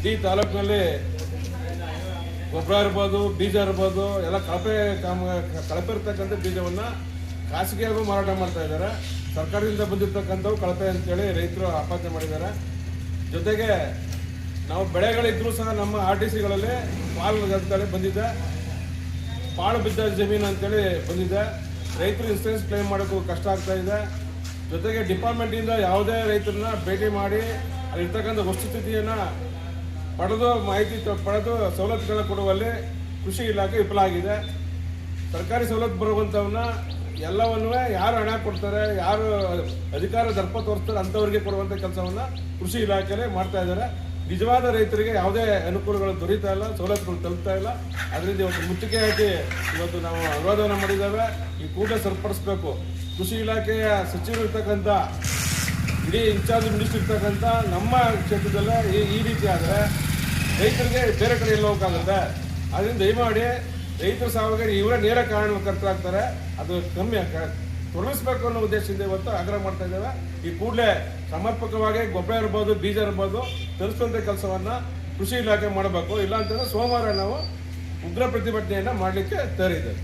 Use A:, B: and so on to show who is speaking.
A: ಇಡೀ ತಾಲೂಕಿನಲ್ಲಿ ಗೊಬ್ಬರ ಇರ್ಬೋದು, ಬೀಜ ಇರ್ಬೋದು, ಎಲ್ಲ ಕಳಪೆ ಕಾಮ, ಕಳಪೆ ಇರ್ತಕ್ಕಂಥ ಬೀಜವನ್ನು ಖಾಸಗಿಯಾಗೂ ಮಾರಾಟ ಮಾಡ್ತಾ ಇದ್ದಾರೆ. ಸರ್ಕಾರದಿಂದ ಬಂದಿರತಕ್ಕಂಥವು ಕಳಪೆ ಅಂತೇಳಿ ರೈತರು ಆಪಾದನೆ ಮಾಡಿದ್ದಾರೆ. ಜೊತೆಗೆ ನಾವು ಬೆಳೆಗಳಿದ್ರೂ ಸಹ ನಮ್ಮ ಆರ್ ಟಿ ಸಿಗಳಲ್ಲಿ ಪಾಲು ಅಂತೇಳಿ ಬಂದಿದೆ. ಪಾಳು ಬಿದ್ದ ಜಮೀನು ಅಂತೇಳಿ ಬಂದಿದೆ. ರೈತರು ಇನ್ಸೂರೆನ್ಸ್ ಕ್ಲೇಮ್ ಮಾಡೋಕ್ಕೂ ಕಷ್ಟ ಆಗ್ತಾ ಇದೆ. ಜೊತೆಗೆ ಡಿಪಾರ್ಟ್ಮೆಂಟಿಂದ ಯಾವುದೇ ರೈತರನ್ನ ಭೇಟಿ ಮಾಡಿ ಅಲ್ಲಿರ್ತಕ್ಕಂಥ ವಸ್ತುಸ್ಥಿತಿಯನ್ನು ಪಡೆದು ಮಾಹಿತಿ ಪಡೆದು ಸವಲತ್ತುಗಳನ್ನ ಕೊಡುವಲ್ಲಿ ಕೃಷಿ ಇಲಾಖೆ ವಿಫಲ ಆಗಿದೆ. ಸರ್ಕಾರಿ ಸವಲತ್ತು ಬರುವಂಥವನ್ನ ಎಲ್ಲವನ್ನೂ ಯಾರು ಹಣ ಕೊಡ್ತಾರೆ, ಯಾರು ಅಧಿಕಾರ ದರ್ಪ ತೋರಿಸ್ತಾರೆ ಅಂಥವ್ರಿಗೆ ಕೊಡುವಂಥ ಕೆಲಸವನ್ನು ಕೃಷಿ ಇಲಾಖೆಯಲ್ಲೇ ಮಾಡ್ತಾ ಇದ್ದಾರೆ. ನಿಜವಾದ ರೈತರಿಗೆ ಯಾವುದೇ ಅನುಕೂಲಗಳು ದೊರೀತಾ ಇಲ್ಲ, ಸವಲತ್ತುಗಳು ತಲುಪ್ತಾ ಇಲ್ಲ. ಅದರಿಂದ ಇವತ್ತು ಮುತ್ತಿಗೆ ಹಾಕಿ ಇವತ್ತು ನಾವು ಅನುವಾದವನ್ನು ಮಾಡಿದ್ದೇವೆ. ಈ ಕೂಟ ಸರಿಪಡಿಸ್ಬೇಕು. ಕೃಷಿ ಇಲಾಖೆಯ ಸಚಿವರು ಇರ್ತಕ್ಕಂಥ, ಇಡೀ ಇನ್ಚಾರ್ಜ್ ಮಿನಿಸ್ಟರ್ ಇರ್ತಕ್ಕಂಥ ನಮ್ಮ ಕ್ಷೇತ್ರದಲ್ಲೇ ಈ ರೀತಿ ಆದರೆ ರೈತರಿಗೆ ಬೇರೆ ಕಡೆ ಎಲ್ಲ ಹೋಗಕ್ಕಾಗುತ್ತೆ ಅದರಿಂದ ದಯಮಾಡಿ ರೈತರ ಸಾವಿಗೆ ಇವರೇ ನೇರ ಕಾರಣಕರ್ತರಾಗ್ತಾರೆ. ಅದು ಕಮ್ಮಿ ತೊಡಗಿಸ್ಬೇಕು ಅನ್ನೋ ಉದ್ದೇಶದಿಂದ ಇವತ್ತು ಆಗ್ರಹ ಮಾಡ್ತಾ ಇದ್ದೇವೆ. ಈ ಕೂಡಲೇ ಸಮರ್ಪಕವಾಗಿ ಗೊಬ್ಬರ ಇರ್ಬೋದು, ಬೀಜ ಇರ್ಬೋದು ತರಿಸುವಂಥ ಕೆಲಸವನ್ನ ಕೃಷಿ ಇಲಾಖೆ ಮಾಡಬೇಕು. ಇಲ್ಲ ಅಂತಂದ್ರೆ ಸೋಮವಾರ ನಾವು ಉಗ್ರ ಪ್ರತಿಭಟನೆಯನ್ನ ಮಾಡಲಿಕ್ಕೆ ತಯಾರಿದ್ದೇವೆ.